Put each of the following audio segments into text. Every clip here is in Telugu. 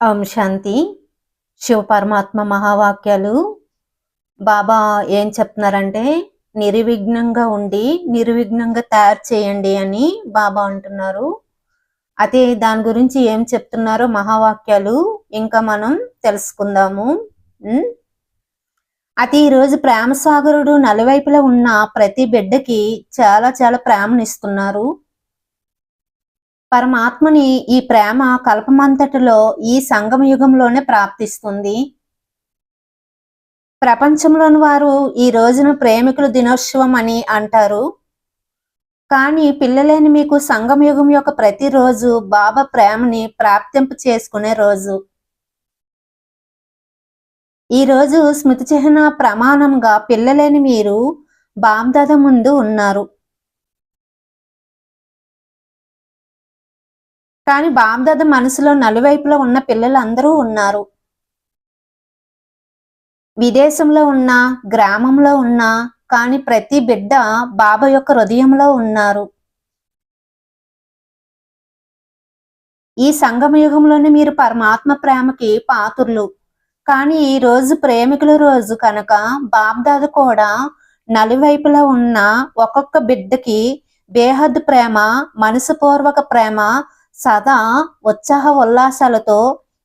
ఓం శాంతి. శివ పరమాత్మ మహావాక్యాలు. బాబా ఏం చెప్తున్నారంటే నిర్విఘ్నంగా ఉండి నిర్విఘ్నంగా తయారు చేయండి అని బాబా అంటున్నారు. అయితే దాని గురించి ఏం చెప్తున్నారో మహావాక్యాలు ఇంకా మనం తెలుసుకుందాము. అయితే ఈరోజు ప్రేమ సాగరుడు నలువైపులా ఉన్న ప్రతి బిడ్డకి చాలా చాలా ప్రేమనిస్తున్నారు పరమాత్మని ఈ ప్రేమ కల్పమంతటిలో ఈ సంగమ యుగంలోనే ప్రాప్తిస్తుంది. ప్రపంచంలోని వారు ఈ రోజున ప్రేమికుల దినోత్సవం అని అంటారు. కానీ పిల్లలేని మీకు సంగమ యుగం యొక్క ప్రతిరోజు బాబా ప్రేమని ప్రాప్తింపు చేసుకునే రోజు. ఈ రోజు స్మృతి చిహ్న ప్రమాణంగా పిల్లలేని మీరు బామ్దాద ముందు ఉన్నారు. కానీ బాబ్దాద మనసులో నలువైపులో ఉన్న పిల్లలు అందరూ ఉన్నారు. విదేశంలో ఉన్న గ్రామంలో ఉన్న కానీ ప్రతి బిడ్డ బాబా యొక్క హృదయంలో ఉన్నారు. ఈ సంగమ యుగంలోనే మీరు పరమాత్మ ప్రేమకి పాత్రులు. కానీ ఈ రోజు ప్రేమికుల రోజు కనుక బాబ్దాద కూడా నలువైపులా ఉన్న ఒక్కొక్క బిడ్డకి బేహద్ ప్రేమ మనసుపూర్వక ప్రేమ సదా ఉత్సాహ ఉల్లాసాలతో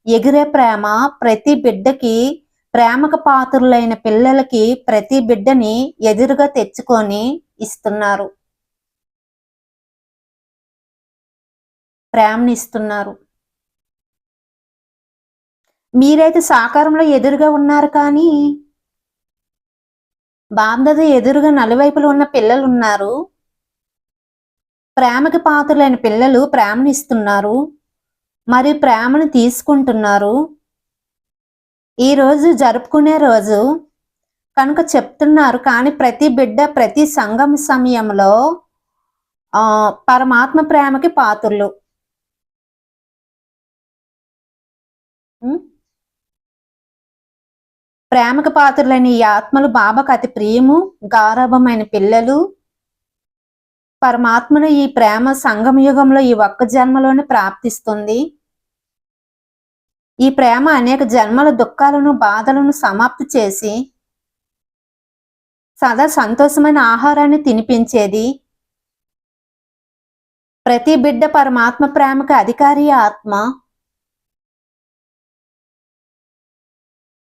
ఎగిరే ప్రేమ ప్రతి బిడ్డకి ప్రేమకు పాత్రులైన పిల్లలకి ప్రతి బిడ్డని ఎదురుగా తెచ్చుకొని ఇస్తున్నారు. ప్రేమనిస్తున్నారు మీరైతే సాకారంలో ఎదురుగా ఉన్నారు కానీ బాంధద ఎదురుగా నలువైపులు ఉన్న పిల్లలు ఉన్నారు. ప్రేమకి పాత్రలైన పిల్లలు ప్రేమనిస్తున్నారు. మరి ప్రేమను తీసుకుంటున్నారు. ఈ రోజు జరుపుకునే రోజు కనుక చెప్తున్నారు. కానీ ప్రతి బిడ్డ ప్రతి సంఘం సమయంలో ఆ పరమాత్మ ప్రేమకి పాత్రలు. ప్రేమకి పాత్రలైన ఈ ఆత్మలు బాబాకు అతి ప్రియము గారభమైన పిల్లలు. పరమాత్మను ఈ ప్రేమ సంగమ యుగంలో ఈ ఒక్క జన్మలోనే ప్రాప్తిస్తుంది. ఈ ప్రేమ అనేక జన్మల దుఃఖాలను బాధలను సమాప్తి చేసి సదా సంతోషమైన ఆహారాన్ని తినిపించేది. ప్రతి బిడ్డ పరమాత్మ ప్రేమకు అధికారి ఆత్మ.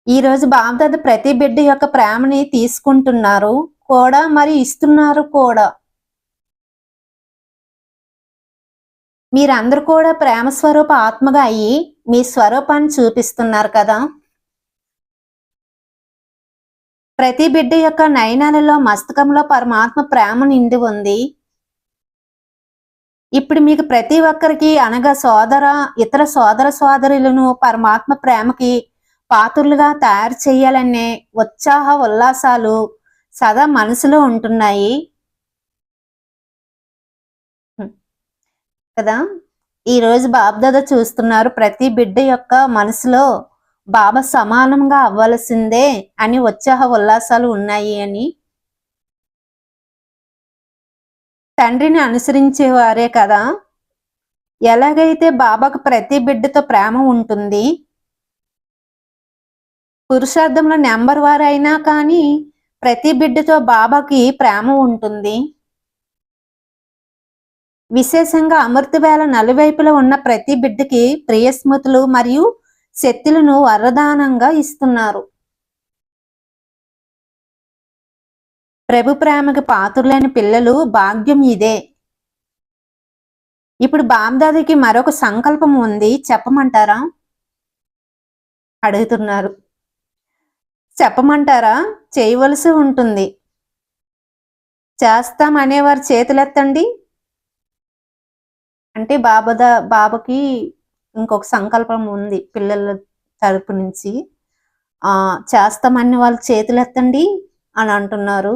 ఈ రోజు ప్రతి బిడ్డ యొక్క ప్రేమని తీసుకుంటున్నారు. కూడా మరి ఇస్తున్నారు కూడా. మీరందరూ కూడా ప్రేమ స్వరూప ఆత్మగా అయ్యి మీ స్వరూపాన్ని చూపిస్తున్నారు కదా. ప్రతి బిడ్డ యొక్క నయనాలలో మస్తకంలో పరమాత్మ ప్రేమ నిండి ఉంది. ఇప్పుడు మీకు ప్రతి ఒక్కరికి అనగా సోదర ఇతర సోదర సోదరులను పరమాత్మ ప్రేమకి పాత్రులుగా తయారు చేయాలనే ఉత్సాహ ఉల్లాసాలు సదా మనసులో ఉంటున్నాయి. కదా? ఈ రోజు బాబ్దాద చూస్తున్నారు ప్రతి బిడ్డ యొక్క మనసులో బాబా సమానంగా అవ్వాల్సిందే అని ఉత్సాహ ఉల్లాసాలు ఉన్నాయి అని. తండ్రిని అనుసరించేవారే కదా? ఎలాగైతే బాబాకు ప్రతి బిడ్డతో ప్రేమ ఉంటుంది? పురుషార్థంలో నెంబర్ వారైనా కానీ ప్రతి బిడ్డతో బాబాకి ప్రేమ ఉంటుంది. విశేషంగా అమృతవేళ నలువైపులా ఉన్న ప్రతి బిడ్డకి ప్రియస్మృతులు మరియు శక్తులను వరదానంగా ఇస్తున్నారు. ప్రభు ప్రేమకి పాత్రులైన పిల్లలు భాగ్యం ఇదే. ఇప్పుడు బాబ్దాదికి మరొక సంకల్పం ఉంది. చెప్పమంటారా? అడుగుతున్నారు. చెప్పమంటారా? చేయవలసి ఉంటుంది. చేస్తామనేవారు చేతులెత్తండి. అంటే బాబద బాబకి ఇంకొక సంకల్పం ఉంది పిల్లల తరపు నుంచి. ఆ చేస్తామని వాళ్ళు చేతులు ఎత్తండి అని అంటున్నారు.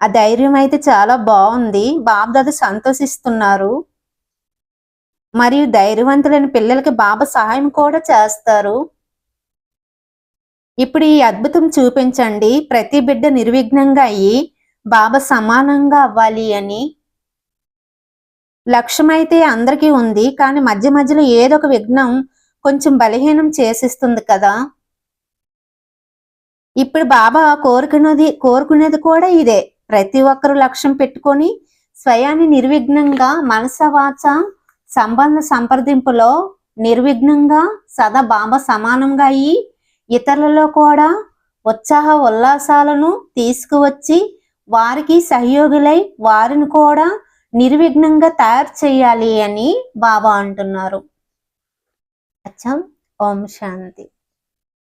ఆ ధైర్యం అయితే చాలా బాగుంది. బాబు బాబదాద సంతోషిస్తున్నారు. మరియు ధైర్యవంతులైన పిల్లలకి బాబా సహాయం కూడా చేస్తారు. ఇప్పుడు ఈ అద్భుతం చూపించండి. ప్రతి బిడ్డ నిర్విఘ్నంగా అయ్యి బాబా సమానంగా అవ్వాలి అని లక్ష్యం అయితే అందరికీ ఉంది కానీ మధ్య మధ్యలో ఏదో ఒక విఘ్నం కొంచెం బలహీనం చేసిస్తుంది కదా. ఇప్పుడు బాబా కోరుకున్నది కోరుకునేది కూడా ఇదే. ప్రతి ఒక్కరు లక్ష్యం పెట్టుకొని స్వయాన్ని నిర్విఘ్నంగా మనస వాచ సంబంధ సంప్రదింపులో నిర్విఘ్నంగా సదా బాబా సమానంగా అయ్యి ఇతరులలో కూడా ఉత్సాహ ఉల్లాసాలను తీసుకువచ్చి వారికి సహయోగులై వారిని కూడా నిర్విఘ్నంగా తయారు చేయాలి అని బాబా అంటున్నారు. అచ్చం. ఓం శాంతి.